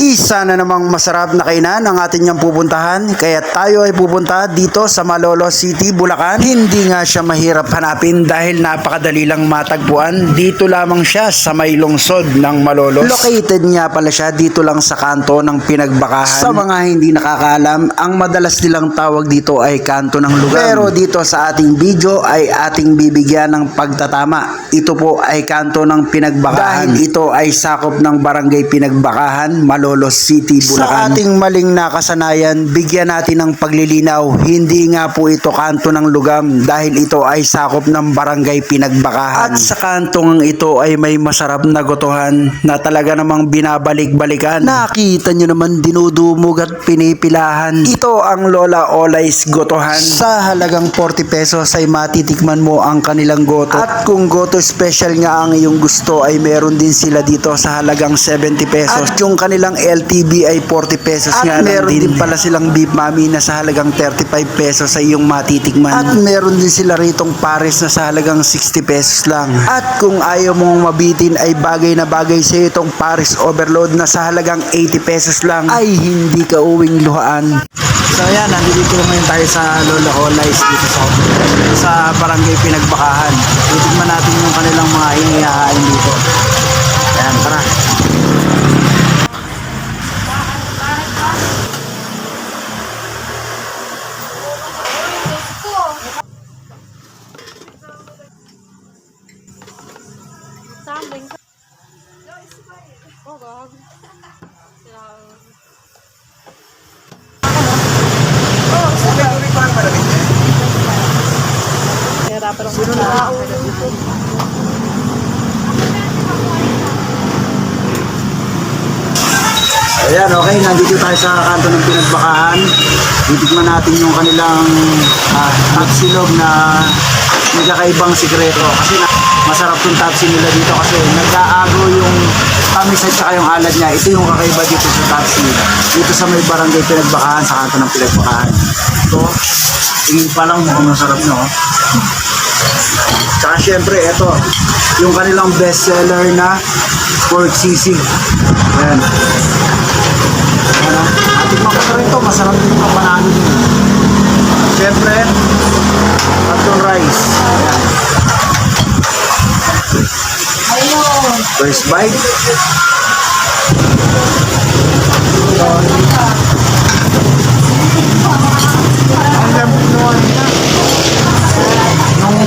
Isa na namang masarap na kainan ang atin niyang pupuntahan kaya tayo ay pupunta dito sa Malolo City, Bulacan. Hindi nga siya mahirap hanapin dahil napakadali lang matagpuan. Dito lamang siya sa may lungsod ng Malolos. Located nga pala siya dito lang sa kanto ng Pinagbakahan. Sa mga hindi nakakaalam, ang madalas nilang tawag dito ay kanto ng lugar. Pero dito sa ating video ay ating bibigyan ng pagtatama. Ito po ay kanto ng Pinagbakahan. Dahil ito ay sakop ng barangay Pinagbakahan, Malolos City, Bulacan. Sa ating maling nakasanayan, bigyan natin ng paglilinaw. Hindi nga po ito kanto ng lugam dahil ito ay sakop ng barangay Pinagbakahan. At sa kantong ito ay may masarap na gotohan na talaga namang binabalik-balikan. Nakita nyo naman dinudumog at pinipilahan. Ito ang Lola Olais Gotohan. Sa halagang 40 pesos ay matitikman mo ang kanilang goto. At kung goto special nga ang iyong gusto ay meron din sila dito sa halagang 70 pesos. At yung kanilang LTB ay 40 pesos At nga lang meron din. pala silang beef mami na sa halagang 35 pesos ay yung matitikman. At meron din sila ritong pares na sa halagang 60 pesos lang. At kung ayaw mong mabitin ay bagay na bagay sa itong pares overload na sa halagang 80 pesos lang ay hindi ka uwing luhaan. So ayan, nandito ngayon tayo sa Lola Olais dito sa sa barangay Pinagbakahan. Titignan natin yung kanilang mga inihahain dito. Ayan, tara. Sambing. Oh, God. Hirapan ako. Sino na? Ayan, okay. Nandito tayo sa kanto ng Pinagbakahan. Titignan natin yung kanilang uh, tapsilog na may kakaibang sikreto. Kasi na, masarap yung tapsi nila dito kasi nagkaago yung tamis at saka yung alat niya. Ito yung kakaiba dito sa tapsi. Dito sa may barangay Pinagbakahan, sa kanto ng Pinagbakahan. Ito, tingin pa lang mukhang masarap no. Tsaka syempre, ito, yung kanilang bestseller na pork sisig. Ayan. Ano? At First bite. Ang lambot nun. Nung,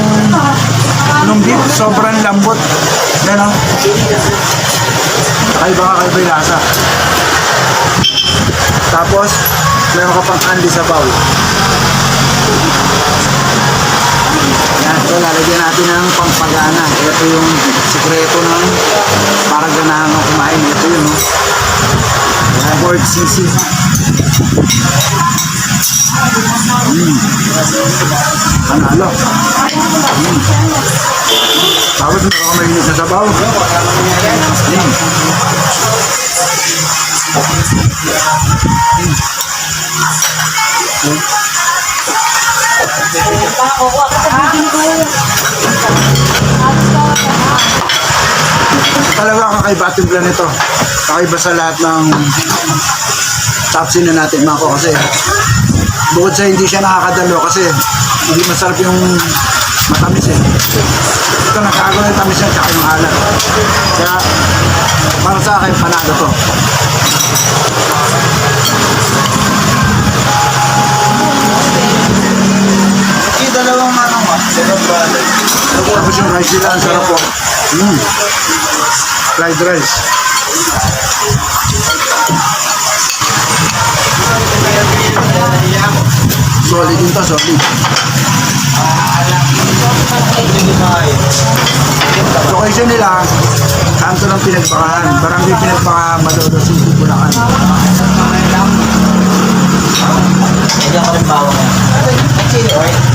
nung beef, sobrang lambot. Yan o. Kakaiba kakaiba yung lasa. Tapos, meron ka pang candy sa bowl. Yan, ito lalagyan natin ng pampagana. Ito yung sikreto ng para ganahan ng kumain. Ito yun, no? Yan, board sisig. Mm. Panalo. Mm. Tapos meron ka mainit na sabaw. Mm. Talaga kakaiba at timpla nito. Kakaiba sa lahat ng tapsin na natin mako kasi bukod sa hindi siya nakakadalo kasi hindi masarap yung matamis eh. Ito nakakago ng tamis niya tsaka yung alat. Kaya para sa akin panalo to. Yung rice nila, ang sarap po. Mm. Fried rice. Solid yun to, solid. Location nila, kanto ng pinagpakahan. Barangay pinagpakahan, Malodo City, Bulacan. Hindi ako rin bawang yan. Solid.